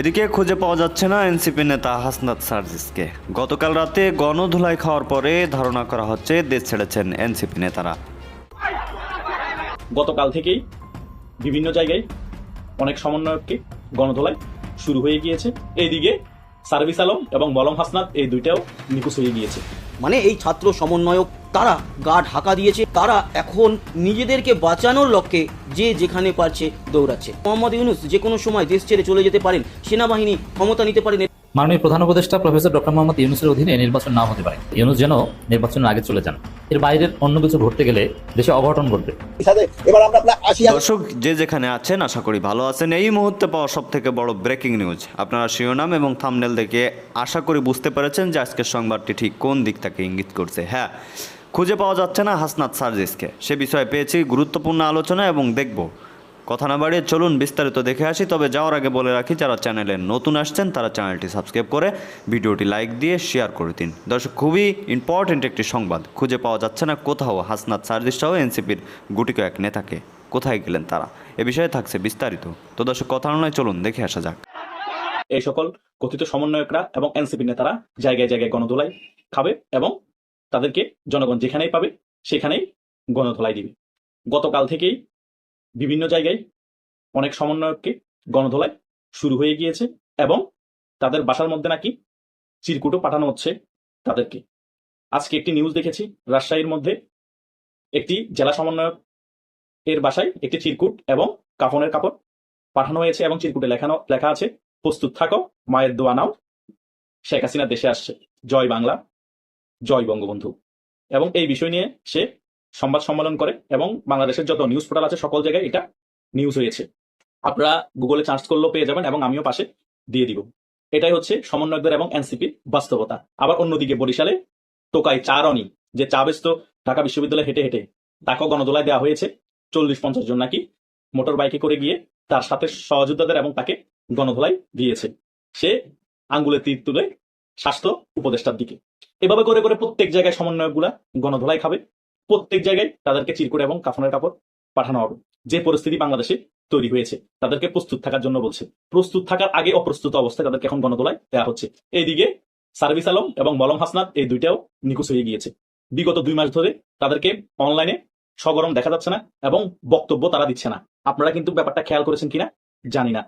এদিকে খুঁজে পাওয়া যাচ্ছে না এনসিপি নেতা হাসনাত সার্জিসকে। গতকাল রাতে গণধুলাই খাওয়ার পরে ধারণা করা হচ্ছে দেশ ছেড়েছেন এনসিপি নেতারা। গতকাল থেকেই বিভিন্ন জায়গায় অনেক সমন্বয়ককে গণধোলাই শুরু হয়ে গিয়েছে। এইদিকে সার্ভিস আলম এবং মলম হাসনাত এই দুইটাও নিখোঁজ হয়ে গিয়েছে। মানে এই ছাত্র সমন্বয়ক তারা গা ঢাকা দিয়েছে। তারা এখন নিজেদেরকে বাঁচানোর লক্ষ্যে যে যেখানে পারছে দৌড়াচ্ছে। মোহাম্মদ ইউনুস যে কোনো সময় দেশ ছেড়ে চলে যেতে পারেন সেনাবাহিনী ক্ষমতা নিতে পারেন মাননীয় প্রধান উপদেষ্টা প্রফেসর ডক্টর মোহাম্মদ ইউনুসের অধীনে নির্বাচন না হতে পারে। ইউনুস যেন নির্বাচনের আগে চলে যান। এর বাইরের অন্য কিছু ঘটতে গেলে দেশে অঘটন ঘটবে। দর্শক যে যেখানে আছেন আশা করি ভালো আছেন। এই মুহূর্তে পাওয়া সব থেকে বড় ব্রেকিং নিউজ আপনারা শিরোনাম এবং থামনেল দেখে আশা করি বুঝতে পেরেছেন যে আজকের সংবাদটি ঠিক কোন দিক থেকে ইঙ্গিত করছে। হ্যাঁ খুঁজে পাওয়া যাচ্ছে না হাসনাত সার্জিসকে। সে বিষয়ে পেয়েছি গুরুত্বপূর্ণ আলোচনা এবং দেখব। কথা না বাড়িয়ে চলুন বিস্তারিত দেখে আসি, তবে যাওয়ার আগে বলে রাখি, যারা চ্যানেলে নতুন আসছেন, তারা চ্যানেলটি সাবস্ক্রাইব করে ভিডিওটি লাইক দিয়ে শেয়ার করে দিন। দর্শক, খুবই ইম্পর্ট্যান্ট একটি সংবাদ। খুঁজে পাওয়া যাচ্ছে না কোথাও হাসনাত সার্জিস এনসিপির গুটি এক নেতাকে। কোথায় গেলেন তারা? এ বিষয়ে থাকছে বিস্তারিত। তো দর্শক, কথা নয় চলুন, দেখে আসা যাক। এই সকল কথিত সমন্বয়করা এবং এনসিপি নেতারা জায়গায় জায়গায় গণধোলাই খাবে এবং তাদেরকে জনগণ যেখানেই পাবে, সেখানেই গণধোলাই দিবে। গতকাল থেকেই বিভিন্ন জায়গায় অনেক সমন্বয়ককে গণধোলাই শুরু হয়ে গিয়েছে এবং তাদের বাসার মধ্যে নাকি চিরকুটও পাঠানো হচ্ছে তাদেরকে। আজকে একটি নিউজ দেখেছি, রাজশাহীর মধ্যে একটি জেলা সমন্বয়ক এর বাসায় একটি চিরকুট এবং কাফনের কাপড় পাঠানো হয়েছে এবং চিরকুটে লেখানো, লেখা আছে, প্রস্তুত থাকো, মায়ের দোয়া নাও, শেখ হাসিনা দেশে আসছে, জয় বাংলা। জয় বঙ্গবন্ধু। এবং এই বিষয় নিয়ে সে সংবাদ সম্মেলন করে এবং বাংলাদেশের যত নিউজ পোর্টাল আছে, সকল জায়গায় এটা নিউজ হয়েছে আপনারা গুগলে চার্জ করলেও পেয়ে যাবেন এবং আমিও পাশে দিয়ে দিব। এটাই হচ্ছে সমন্বয়কদের এবং এনসিপির বাস্তবতা। আবার অন্যদিকে বরিশালে টোকাই চা রনি, যে চা বেচত ঢাকা বিশ্ববিদ্যালয়ে হেঁটে হেঁটে তাকেও গণদোলায় দেওয়া হয়েছে। চল্লিশ পঞ্চাশ জন নাকি মোটর বাইকে করে গিয়ে তার সাথে সহযোদ্ধাদের এবং তাকে গণধোলাই দিয়েছে। সে আঙ্গুলে তীর তুলে স্বাস্থ্য উপদেষ্টার দিকে। এভাবে করে করে প্রত্যেক জায়গায় সমন্বয়কগুলা গণধোলাই খাবে। প্রত্যেক জায়গায় তাদেরকে চিরকুট এবং কাফনের কাপড় পাঠানো হবে। যে পরিস্থিতি বাংলাদেশে তৈরি হয়েছে, তাদেরকে প্রস্তুত থাকার জন্য বলছে। প্রস্তুত থাকার আগে অপ্রস্তুত অবস্থায় তাদেরকে এখন গণদোলায় দেওয়া হচ্ছে। এইদিকে সার্ভিস আলম এবং মলম হাসনাত এই দুইটাও নিখোঁজ হয়ে গিয়েছে। বিগত দুই মাস ধরে তাদেরকে অনলাইনে সগরম দেখা যাচ্ছে না এবং বক্তব্য তারা দিচ্ছে না। আপনারা কিন্তু ব্যাপারটা খেয়াল করেছেন কিনা? জানি না।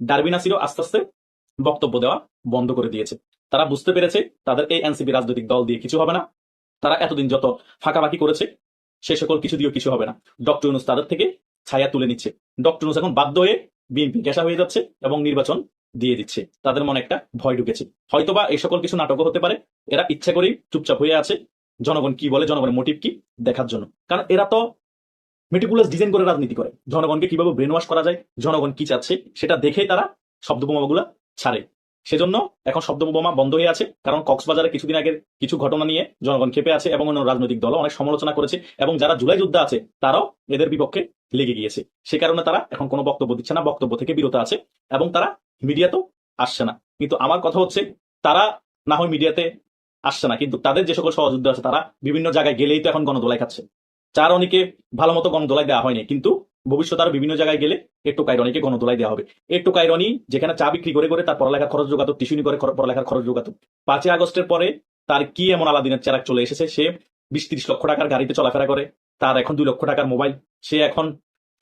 ডারবি নাসিরও আস্তে আস্তে বক্তব্য দেওয়া বন্ধ করে দিয়েছে। তারা বুঝতে পেরেছে তাদের এই এনসিপি রাজনৈতিক দল দিয়ে কিছু হবে না। তারা এতদিন যত ফাঁকাফাঁকি করেছে, সে সকল কিছু দিয়েও কিছু হবে না। ডক্টর ইউনুস তাদের থেকে ছায়া তুলে নিচ্ছে। ডক্টর ইউনুস এখন বাধ্য হয়ে বিএনপি গেসা হয়ে যাচ্ছে এবং নির্বাচন দিয়ে দিচ্ছে। তাদের মনে একটা ভয় ঢুকেছে। হয়তোবা এই সকল কিছু নাটকও হতে পারে। এরা ইচ্ছে করেই চুপচাপ হয়ে আছে। জনগণ কি বলে, জনগণের মোটিভ কি দেখার জন্য। কারণ এরা তো মেটিকুলাস ডিজাইন করে রাজনীতি করে। জনগণকে কীভাবে ব্রেন ওয়াশ করা যায়, জনগণ কি চাচ্ছে, সেটা দেখেই তারা শব্দ বোমাগুলা ছাড়ে। সেজন্য এখন শব্দ বোমা বন্ধ হয়ে আছে, কারণ কক্সবাজারে কিছুদিন আগের কিছু ঘটনা নিয়ে জনগণ ক্ষেপে আছে এবং অন্য রাজনৈতিক দল অনেক সমালোচনা করেছে এবং যারা জুলাই যোদ্ধা আছে, তারাও এদের বিপক্ষে লেগে গিয়েছে। সে কারণে তারা এখন কোনো বক্তব্য দিচ্ছে না, বক্তব্য থেকে বিরত আছে এবং তারা মিডিয়াতেও আসছে না। কিন্তু আমার কথা হচ্ছে, তারা না হয় মিডিয়াতে আসছে না, কিন্তু তাদের যে সকল সহযোদ্ধা আছে, তারা বিভিন্ন জায়গায় গেলেই তো এখন গণদোলাই খাচ্ছে। চার অনেকে ভালো মতো গণদোলাই দেওয়া হয়নি, কিন্তু ভবিষ্যতে আরও বিভিন্ন জায়গায় গেলে একটু কাইরনিকে গণদোলাই দেওয়া হবে। একটু কাইরনি যেখানে চা বিক্রি করে করে তার পড়ালেখার খরচ যোগাতো, টিউশনি করে পড়ালেখার খরচ যোগাতো। পাঁচই আগস্টের পরে তার কি এমন আলাদিনের চেরাক চলে এসেছে? সে বিশ তিরিশ লক্ষ টাকার গাড়িতে চলাফেরা করে, তার এখন দুই লক্ষ টাকার মোবাইল। সে এখন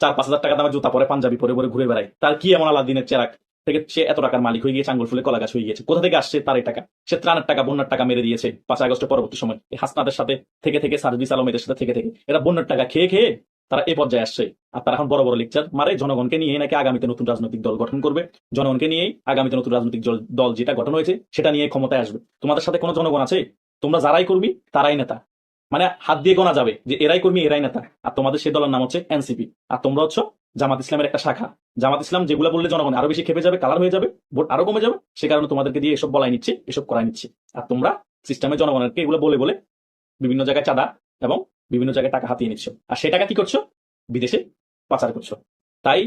চার পাঁচ হাজার টাকা দামের জুতা পরে পাঞ্জাবি পরে পরে ঘুরে বেড়ায়। তার কি এমন আলাদিনের চেরাক থেকে সে এত টাকার মালিক হয়ে গিয়েছে, আঙ্গুল ফুলে কলা গাছ হয়ে গিয়েছে। কোথা থেকে আসছে তার এই টাকা? সে ত্রাণের টাকা, বন্যার টাকা মেরে দিয়েছে পাঁচ আগস্টের পরবর্তী সময়। হাসনাদের সাথে থেকে থেকে সার্ভিস আলমেদের সাথে থেকে থেকে। এরা বন্যার টাকা খেয়ে খেয়ে তারা এই পর্যায়ে আসছে। আর তারা এখন বড় বড় লেকচার মারে। জনগণকে নিয়ে নাকি আগামীতে নতুন রাজনৈতিক দল গঠন করবে। জনগণকে নিয়েই আগামীতে নতুন রাজনৈতিক দল- দল যেটা গঠন হয়েছে, সেটা নিয়ে ক্ষমতায় আসবে। তোমাদের সাথে কোনো জনগণ আছে? তোমরা যারাই করবি তারাই নেতা। মানে হাত দিয়ে গোনা যাবে যে এরাই কর্মী, এরাই নেতা। আর তোমাদের সেই দলের নাম হচ্ছে এনসিপি আর তোমরা হচ্ছে জামাত ইসলামের একটা শাখা। জামাত ইসলাম যেগুলো বললে জনগণ আরও বেশি খেপে যাবে, কালার হয়ে যাবে, ভোট আরও কমে যাবে, সে কারণে তোমাদেরকে দিয়ে এসব বলাই নিচ্ছে, এসব করাই নিচ্ছে। আর তোমরা সিস্টেমে জনগণকে এগুলো বলে বলে বিভিন্ন জায়গায় চাঁদা এবং বিভিন্ন জায়গায় টাকা হাতিয়ে নিচ্ছ। আর সে টাকা কি করছ? বিদেশে পাচার করছ। তাই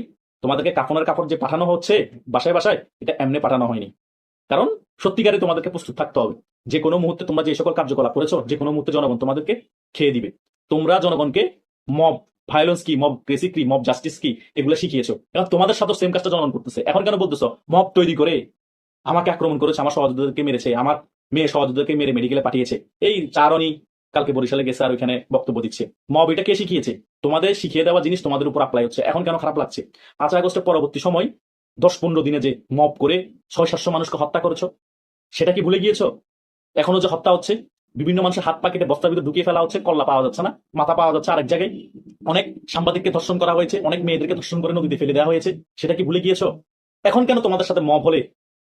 তোমাদেরকে কাফনের কাপড় যে পাঠানো হচ্ছে বাসায় বাসায়, এটা এমনি পাঠানো হয়নি। কারণ সত্যিকারে তোমাদেরকে প্রস্তুত থাকতে হবে। যে কোনো মুহূর্তে তোমরা যে সকল কার্যকলাপ করেছ, যে কোনো মুহূর্তে জনগণ তোমাদেরকে খেয়ে দিবে। তোমরা জনগণকে মব ভায়োলেন্স কি, মব ক্রেসি কি, মব জাস্টিস কি, এগুলো শিখিয়েছো। এখন তোমাদের সাথে সেম কাজটা জনগণ করতেছে। এখন কেন বলতেছো? মব তৈরি করে আমাকে আক্রমণ করেছে, আমার সহযোগীদেরকে মেরেছে, আমার মেয়ে সহযোগীদেরকে মেরে মেডিকেলে পাঠিয়েছে। এই চারণই কালকে বরিশালে গেছে আর ওইখানে বক্তব্য দিচ্ছে। মব, এটা কে শিখিয়েছে? তোমাদের শিখিয়ে দেওয়া জিনিস তোমাদের উপর অ্যাপ্লাই হচ্ছে। এখন কেন খারাপ লাগছে? পাঁচ আগস্টের পরবর্তী সময় দশ পনেরো দিনে যে মব করে ছয় সাতশো মানুষকে হত্যা করেছ, সেটা কি ভুলে গিয়েছো? এখনও যে হত্যা হচ্ছে, বিভিন্ন মানুষের হাত পা কেটে বস্তার ভিতরে ঢুকিয়ে ফেলা হচ্ছে, কল্লা পাওয়া যাচ্ছে না, মাথা পাওয়া যাচ্ছে আরেক জায়গায়। অনেক সাংবাদিককে ধর্ষণ করা হয়েছে, অনেক মেয়েদেরকে ধর্ষণ করে নদীতে ফেলে দেওয়া হয়েছে, সেটা কি ভুলে গিয়েছো? এখন কেন তোমাদের সাথে মব হলে?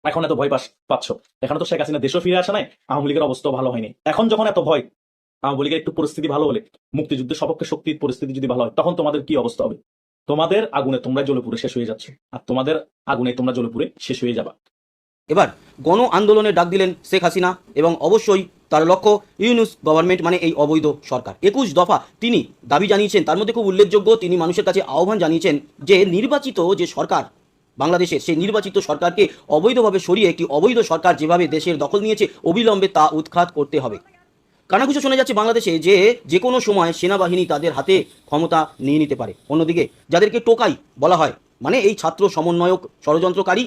এখন এত ভয় পাচ্ছ। এখন তো শেখ হাসিনা দেশও ফিরে আসে নাই, আওয়ামী লীগের অবস্থাও ভালো হয়নি। এখন যখন এত ভয় আওয়ামী লীগের একটু পরিস্থিতি ভালো হলে, মুক্তিযুদ্ধের সপক্ষে শক্তির পরিস্থিতি যদি ভালো হয়, তখন তোমাদের কি অবস্থা হবে? তোমাদের আগুনে তোমরা জ্বলে শেষ হয়ে যাচ্ছে, আর তোমাদের আগুনে তোমরা জ্বলে শেষ হয়ে যাবা। এবার গণ আন্দোলনের ডাক দিলেন শেখ হাসিনা, এবং অবশ্যই তার লক্ষ্য ইউনুস গভর্নমেন্ট মানে এই অবৈধ সরকার। একুশ দফা তিনি দাবি জানিয়েছেন, তার মধ্যে খুব উল্লেখযোগ্য, তিনি মানুষের কাছে আহ্বান জানিয়েছেন যে নির্বাচিত যে সরকার বাংলাদেশের, সেই নির্বাচিত সরকারকে অবৈধভাবে সরিয়ে একটি অবৈধ সরকার যেভাবে দেশের দখল নিয়েছে, অবিলম্বে তা উৎখাত করতে হবে। কানাঘুষো শোনা যাচ্ছে বাংলাদেশে যে যে কোনো সময় সেনাবাহিনী তাদের হাতে ক্ষমতা নিয়ে নিতে পারে। অন্যদিকে যাদেরকে টোকাই বলা হয় মানে এই ছাত্র সমন্বয়ক, ষড়যন্ত্রকারী,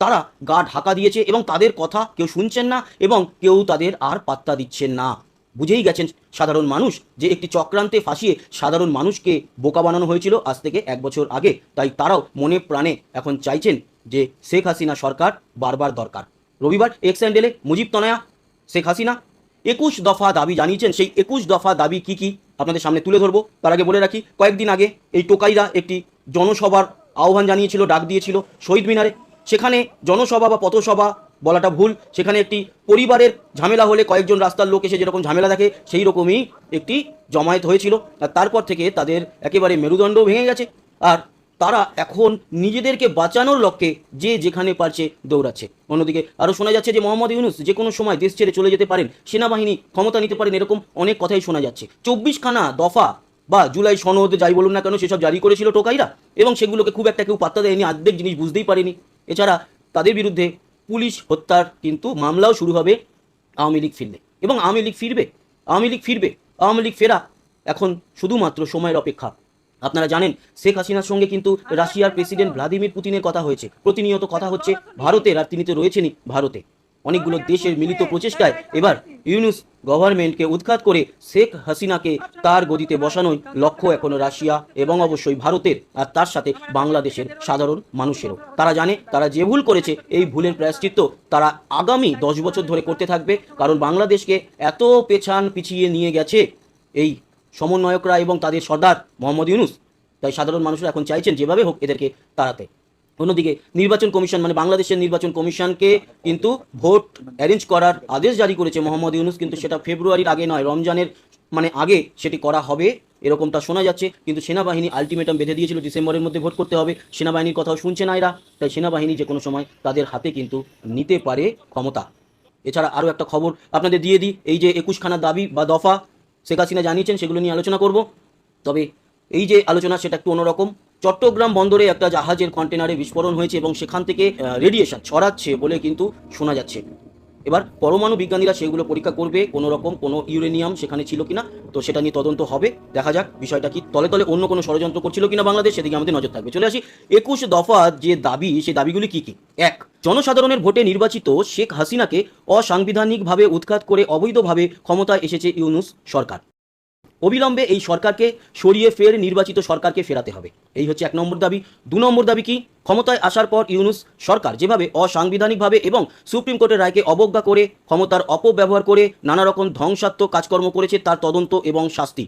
তারা গা ঢাকা দিয়েছে এবং তাদের কথা কেউ শুনছেন না এবং কেউ তাদের আর পাত্তা দিচ্ছেন না। বুঝেই গেছেন সাধারণ মানুষ যে একটি চক্রান্তে ফাঁসিয়ে সাধারণ মানুষকে বোকা বানানো হয়েছিল আজ থেকে এক বছর আগে। তাই তারাও মনে প্রাণে এখন চাইছেন যে শেখ হাসিনা সরকার বারবার দরকার। রবিবার এক্স অ্যান্ডেলে মুজিব তনয়া, শেখ হাসিনা একুশ দফা দাবি জানিয়েছেন। সেই একুশ দফা দাবি কি কি? আপনাদের সামনে তুলে ধরবো। তার আগে বলে রাখি, কয়েকদিন আগে এই টোকাইরা একটি জনসভার আহ্বান জানিয়েছিল, ডাক দিয়েছিল শহীদ মিনারে। সেখানে জনসভা বা পথসভা বলাটা ভুল। সেখানে একটি পরিবারের ঝামেলা হলে কয়েকজন রাস্তার লোক এসে যেরকম ঝামেলা দেখে, সেই রকমই একটি জমায়েত হয়েছিল। আর তারপর থেকে তাদের একেবারে মেরুদণ্ড ভেঙে গেছে। আর তারা এখন নিজেদেরকে বাঁচানোর লক্ষ্যে যে যেখানে পারছে দৌড়াচ্ছে। অন্যদিকে আরও শোনা যাচ্ছে যে মোহাম্মদ ইউনুস যে কোনো সময় দেশ ছেড়ে চলে যেতে পারেন, সেনাবাহিনী ক্ষমতা নিতে পারেন এরকম অনেক কথাই শোনা যাচ্ছে। চব্বিশখানা দফা বা জুলাই সনদ যাই বলুন না কেন সেসব জারি করেছিল টোকাইরা এবং সেগুলোকে খুব একটা কেউ পাত্তা দেয়নি অর্ধেক জিনিস বুঝতেই পারেনি। এছাড়া তাদের বিরুদ্ধে পুলিশ হত্যার কিন্তু মামলাও শুরু হবে আওয়ামী লীগ ফিরলে এবং আওয়ামী লীগ ফিরবে, আওয়ামী লীগ ফিরবে, আওয়ামী লীগ ফেরা এখন শুধুমাত্র সময়ের অপেক্ষা। আপনারা জানেন, শেখ হাসিনার সঙ্গে কিন্তু রাশিয়ার প্রেসিডেন্ট ভ্লাদিমির পুতিনের কথা হয়েছে। প্রতিনিয়ত কথা হচ্ছে ভারতের, আর তিনি তো রয়েছেনই ভারতে। অনেকগুলো দেশের মিলিত প্রচেষ্টায় এবার ইউনুস গভর্নমেন্টকে উৎখাত করে শেখ হাসিনাকে তার গদিতে বসানোই লক্ষ্য এখনও রাশিয়া এবং অবশ্যই ভারতের, আর তার সাথে বাংলাদেশের সাধারণ মানুষেরও। তারা জানে, তারা যে ভুল করেছে, এই ভুলের প্রায়শ্চিত্ত তারা আগামী দশ বছর ধরে করতে থাকবে, কারণ বাংলাদেশকে এত পেছান পিছিয়ে নিয়ে গেছে এই সমন্বয়করা এবং তাদের সর্দার মোহাম্মদ ইউনুস। তাই সাধারণ মানুষরা এখন চাইছেন যেভাবে হোক এদেরকে তাড়াতে। অন্যদিকে নির্বাচন কমিশন মানে বাংলাদেশের নির্বাচন কমিশনকে কিন্তু ভোট অ্যারেঞ্জ করার আদেশ জারি করেছে মোহাম্মদ ইউনুস, কিন্তু সেটা ফেব্রুয়ারির আগে নয়, রমজানের মানে আগে সেটি করা হবে, এরকমটা শোনা যাচ্ছে। কিন্তু সেনাবাহিনী আলটিমেটাম বেঁধে দিয়েছিল, ডিসেম্বরের মধ্যে ভোট করতে হবে, সেনাবাহিনীর কথাও শুনছে না এরা। তাই সেনাবাহিনী যে কোনো সময় তাদের হাতে কিন্তু নিতে পারে ক্ষমতা। এছাড়া আরও একটা খবর আপনাদের দিয়ে দিই, এই যে একুশখানা দাবি বা দফা শেখ হাসিনা জানিয়েছেন, সেগুলো নিয়ে আলোচনা করব। তবে এই যে আলোচনা, সেটা একটু অন্যরকম। চট্টগ্রাম বন্দরে একটা জাহাজের কন্টেনারে বিস্ফোরণ হয়েছে এবং সেখান থেকে রেডিয়েশন ছড়াচ্ছে বলে কিন্তু শোনা যাচ্ছে। এবার পরমাণু বিজ্ঞানীরা সেগুলো পরীক্ষা করবে, কোনো রকম কোনো ইউরেনিয়াম সেখানে ছিল কিনা, তো সেটা নিয়ে তদন্ত হবে। দেখা যাক, বিষয়টা কি তলে তলে অন্য কোনো ষড়যন্ত্র করছিল কিনা বাংলাদেশ, সেদিকে আমাদের নজর থাকবে। চলে আসি, একুশ দফা যে দাবি, সেই দাবিগুলি কি কি? এক, জনসাধারণের ভোটে নির্বাচিত শেখ হাসিনাকে অসাংবিধানিকভাবে উৎখাত করে অবৈধভাবে ক্ষমতায় এসেছে ইউনুস সরকার। অবিলম্বে এই সরকারকে সরিয়ে ফের নির্বাচিত সরকারকে ফেরাতে হবে। এই হচ্ছে এক নম্বর দাবি। দু নম্বর দাবি কি? ক্ষমতায় আসার পর ইউনুস সরকার যেভাবে অসাংবিধানিকভাবে এবং সুপ্রিম কোর্টের রায়কে অবজ্ঞা করে, ক্ষমতার অপব্যবহার করে নানা রকম ধ্বংসাত্মক কাজকর্ম করেছে তার তদন্ত এবং শাস্তি।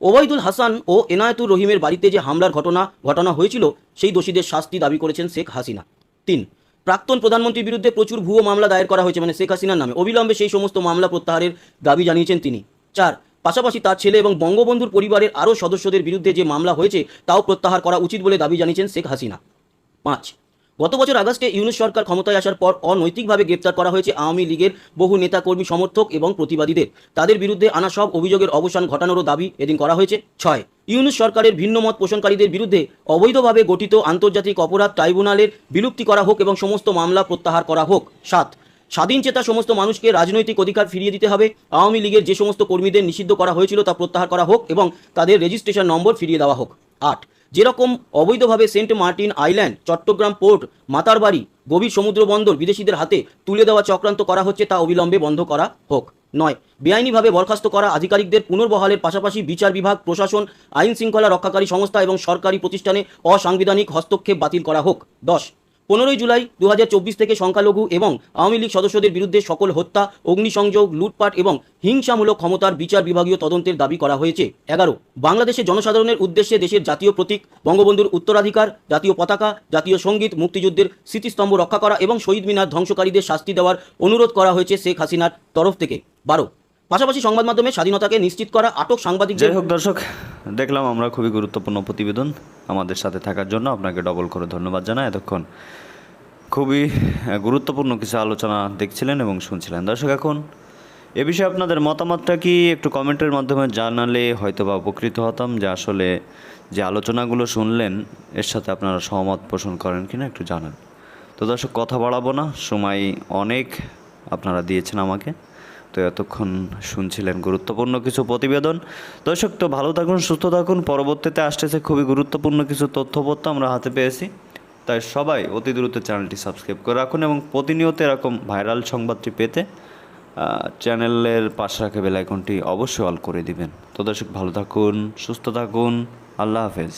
ওবায়দুল হাসান ও এনায়েতুর রহিমের বাড়িতে যে হামলার ঘটনা ঘটনা হয়েছিল, সেই দোষীদের শাস্তি দাবি করেছেন শেখ হাসিনা। তিন, প্রাক্তন প্রধানমন্ত্রীর বিরুদ্ধে প্রচুর ভুয়ো মামলা দায়ের করা হয়েছে মানে শেখ হাসিনার নামে। অবিলম্বে সেই সমস্ত মামলা প্রত্যাহারের দাবি জানিয়েছেন তিনি। চার পাশাপাশি তার ছেলে এবং বঙ্গবন্ধুর পরিবারের আরও সদস্যদের বিরুদ্ধে যে মামলা হয়েছে, তাও প্রত্যাহার করা উচিত বলে দাবি জানিয়েছেন শেখ হাসিনা। পাঁচ, গত বছর আগস্টে ইউনুস সরকার ক্ষমতায় আসার পর অনৈতিকভাবে গ্রেপ্তার করা হয়েছে আওয়ামী লীগের বহু নেতাকর্মী, সমর্থক এবং প্রতিবাদীদের। তাদের বিরুদ্ধে আনা সব অভিযোগের অবসান ঘটানোরও দাবি এদিন করা হয়েছে। ছয়, ইউনুস সরকারের ভিন্ন মত পোষণকারীদের বিরুদ্ধে অবৈধভাবে গঠিত আন্তর্জাতিক অপরাধ ট্রাইব্যুনালের বিলুপ্তি করা হোক এবং সমস্ত মামলা প্রত্যাহার করা হোক। সাত স্বাধীন চেতা সমস্ত মানুষকে রাজনৈতিক অধিকার ফিরিয়ে দিতে হবে। আওয়ামী লীগের যে সমস্ত কর্মীদের নিষিদ্ধ করা হয়েছিল তা প্রত্যাহার করা হোক এবং তাদের রেজিস্ট্রেশন নম্বর ফিরিয়ে দেওয়া হোক। আট, যেরকম অবৈধভাবে Saint Martin island, Chattogram port, Matarbari, গভীর সমুদ্র বন্দর বিদেশিদের হাতে তুলে দেওয়া চক্রান্ত করা হচ্ছে তা অবিলম্বে বন্ধ করা হোক। নয়, বেআইনিভাবে বরখাস্ত করা আধিকারিকদের পুনর্বহালের পাশাপাশি বিচার বিভাগ, প্রশাসন আইন শৃঙ্খলা রক্ষাকারী সংস্থা এবং সরকারি প্রতিষ্ঠানে অসাংবিধানিক হস্তক্ষেপ বাতিল করা হোক। দশ পনেরোই জুলাই দু হাজার চব্বিশ থেকে সংখ্যালঘু এবং আওয়ামী লীগ সদস্যদের বিরুদ্ধে সকল হত্যা, অগ্নিসংযোগ, লুটপাট এবং হিংসামূলক ক্ষমতার বিচার বিভাগীয় তদন্তের দাবি করা হয়েছে। এগারো বাংলাদেশের জনসাধারণের উদ্দেশ্যে দেশের জাতীয় প্রতীক, বঙ্গবন্ধুর উত্তরাধিকার, জাতীয় পতাকা, জাতীয় সংগীত, মুক্তিযুদ্ধের স্মৃতিস্তম্ভ রক্ষা করা এবং শহীদ মিনার ধ্বংসকারীদের শাস্তি দেওয়ার অনুরোধ করা হয়েছে শেখ হাসিনার তরফ থেকে। বারো পাশাপাশি সংবাদ মাধ্যমে স্বাধীনতাকে নিশ্চিত করা আটক সাংবাদিক যাই হোক দর্শক, দেখলাম আমরা খুবই গুরুত্বপূর্ণ প্রতিবেদন আমাদের সাথে থাকার জন্য। আপনাকে ডবল করে ধন্যবাদ জানাই। এতক্ষণ খুবই গুরুত্বপূর্ণ কিছু আলোচনা দেখছিলেন এবং শুনছিলেন। দর্শক, এখন এ বিষয়ে আপনাদের মতামতটা কি? একটু কমেন্টের মাধ্যমে জানালে হয়তো বা উপকৃত হতাম যে আসলে যে আলোচনাগুলো শুনলেন, এর সাথে আপনারা সহমত পোষণ করেন কিনা একটু জানান। তো দর্শক, কথা বাড়াবো না। সময় অনেক আপনারা দিয়েছেন আমাকে। তো এতক্ষণ শুনছিলেন গুরুত্বপূর্ণ কিছু প্রতিবেদন। দর্শক, তো ভালো থাকুন, সুস্থ থাকুন। পরবর্তীতে আসতেছে খুবই গুরুত্বপূর্ণ কিছু তথ্যপত্র আমরা হাতে পেয়েছি। তাই সবাই অতি দ্রুত চ্যানেলটি সাবস্ক্রাইব করে রাখুন এবং প্রতিনিয়ত এরকম ভাইরাল সংবাদটি পেতে চ্যানেলের পাশে রাখা বেলাইকনটি অবশ্যই অল করে দিবেন। তো দর্শক, ভালো থাকুন, সুস্থ থাকুন। আল্লাহ হাফেজ।